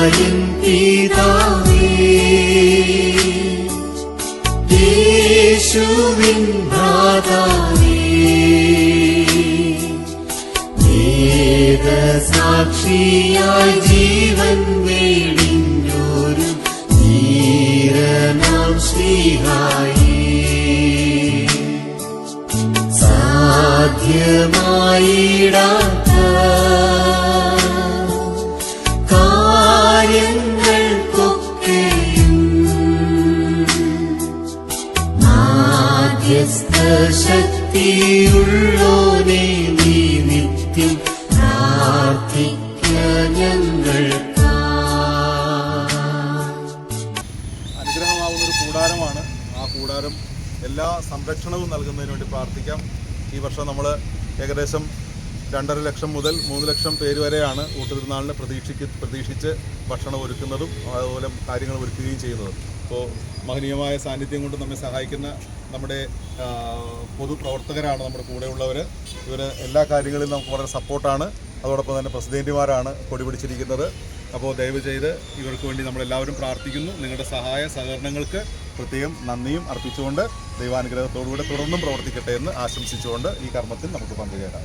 ദയാലിൻ പിതാവേ. യേശുവിൻ ഭ്രാതാവേ വേദസാക്ഷിയായി ജീവൻ വേടിഞ്ഞോരു ധീരനാം ശ്രീഹായി സാധ്യമായിടാത്ത മാധ്യസ്ഥ ശക്തിയുള്ളോനെ നീ നിത്യം പ്രാർത്ഥിക്ക ഞങ്ങൾക്കാ അനുഗ്രഹമാവുന്ന ഒരു കൂടാരമാണ്. ആ കൂടാരം എല്ലാ സംരക്ഷണവും നൽകുന്നതിന് വേണ്ടി പ്രാർത്ഥിക്കാം. ഈ വർഷം നമ്മൾ ഏകദേശം രണ്ടര ലക്ഷം മുതൽ മൂന്ന് ലക്ഷം പേര് വരെയാണ് ഊട്ടുതിരുന്നാളിന് പ്രതീക്ഷിക്ക് പ്രതീക്ഷിച്ച് ഭക്ഷണം ഒരുക്കുന്നതും അതുപോലെ കാര്യങ്ങൾ ഒരുക്കുകയും ചെയ്യുന്നത്. അപ്പോൾ മഹനീയമായ സാന്നിധ്യം കൊണ്ട് നമ്മെ സഹായിക്കുന്ന നമ്മുടെ പൊതുപ്രവർത്തകരാണ് നമ്മുടെ കൂടെയുള്ളവർ ഇവർ എല്ലാ കാര്യങ്ങളിലും നമുക്ക് വളരെ സപ്പോർട്ടാണ്. അതോടൊപ്പം തന്നെ പ്രസിഡന്റുമാരാണ് കൊടി പിടിച്ചിരിക്കുന്നത്. അപ്പോൾ ദയവ് ചെയ്ത് ഇവർക്ക് വേണ്ടി നമ്മളെല്ലാവരും പ്രാർത്ഥിക്കുന്നു. നിങ്ങളുടെ സഹായ സഹകരണങ്ങൾക്ക് പ്രത്യേകം നന്ദിയും അർപ്പിച്ചുകൊണ്ട് ദൈവാനുഗ്രഹത്തോടുകൂടെ തുടർന്നും പ്രവർത്തിക്കട്ടെ എന്ന് ആശംസിച്ചുകൊണ്ട് ഈ കർമ്മത്തിൽ നമുക്ക് പങ്കുചേരാം.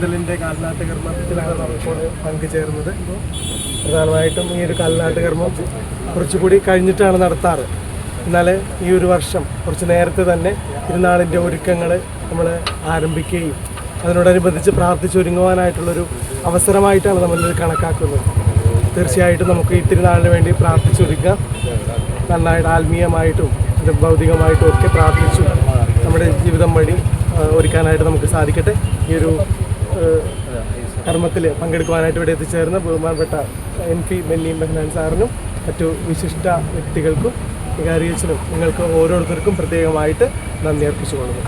പന്തലിന്റെ കാൽനാട്ട് കർമ്മത്തിലാണ് നമ്മളിപ്പോൾ പങ്കുചേർന്നത് പ്രധാനമായിട്ടും ഈ ഒരു കാൽനാട്ട് കർമ്മം കുറച്ചുകൂടി കഴിഞ്ഞിട്ടാണ് നടത്താറ്. എന്നാൽ ഈ ഒരു വർഷം കുറച്ച് നേരത്തെ തന്നെ തിരുനാളിന്റെ ഒരുക്കങ്ങൾ നമ്മൾ ആരംഭിക്കുകയും അതിനോടനുബന്ധിച്ച് പ്രാർത്ഥിച്ചൊരുങ്ങുവാനായിട്ടുള്ളൊരു അവസരമായിട്ടാണ് നമ്മളിത് കണക്കാക്കുന്നത്. തീർച്ചയായിട്ടും നമുക്ക് ഈ തിരുനാളിന് വേണ്ടി പ്രാർത്ഥിച്ചൊരുക്കാം നന്നായിട്ട് ആത്മീയമായിട്ടും ഭൗതികമായിട്ടും ഒക്കെ പ്രാർത്ഥിച്ചു നമ്മുടെ ജീവിതം വഴി ഒരുക്കാനായിട്ട് നമുക്ക് സാധിക്കട്ടെ. ഈ ഒരു കർമ്മത്തിൽ പങ്കെടുക്കുവാനായിട്ട് ഇവിടെ എത്തിച്ചേർന്ന ബഹുമാനപ്പെട്ട എം പി ബെന്നി ബെഹനാൻ സാറിനും മറ്റു വിശിഷ്ട വ്യക്തികൾക്കും വികാരിയച്ചനും നിങ്ങൾക്ക് ഓരോരുത്തർക്കും പ്രത്യേകമായിട്ട് നന്ദി അർപ്പിച്ചുകൊള്ളുന്നു.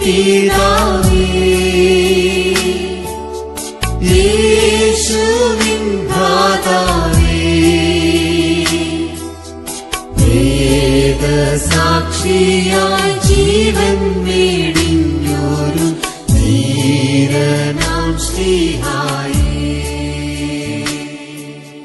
പിതാവേ യേശുവിൻ ദാതാവേ വേദസാക്ഷിയായി ജീവൻ നേടിഞ്ഞോരു ധീരനാം ശ്രീഹ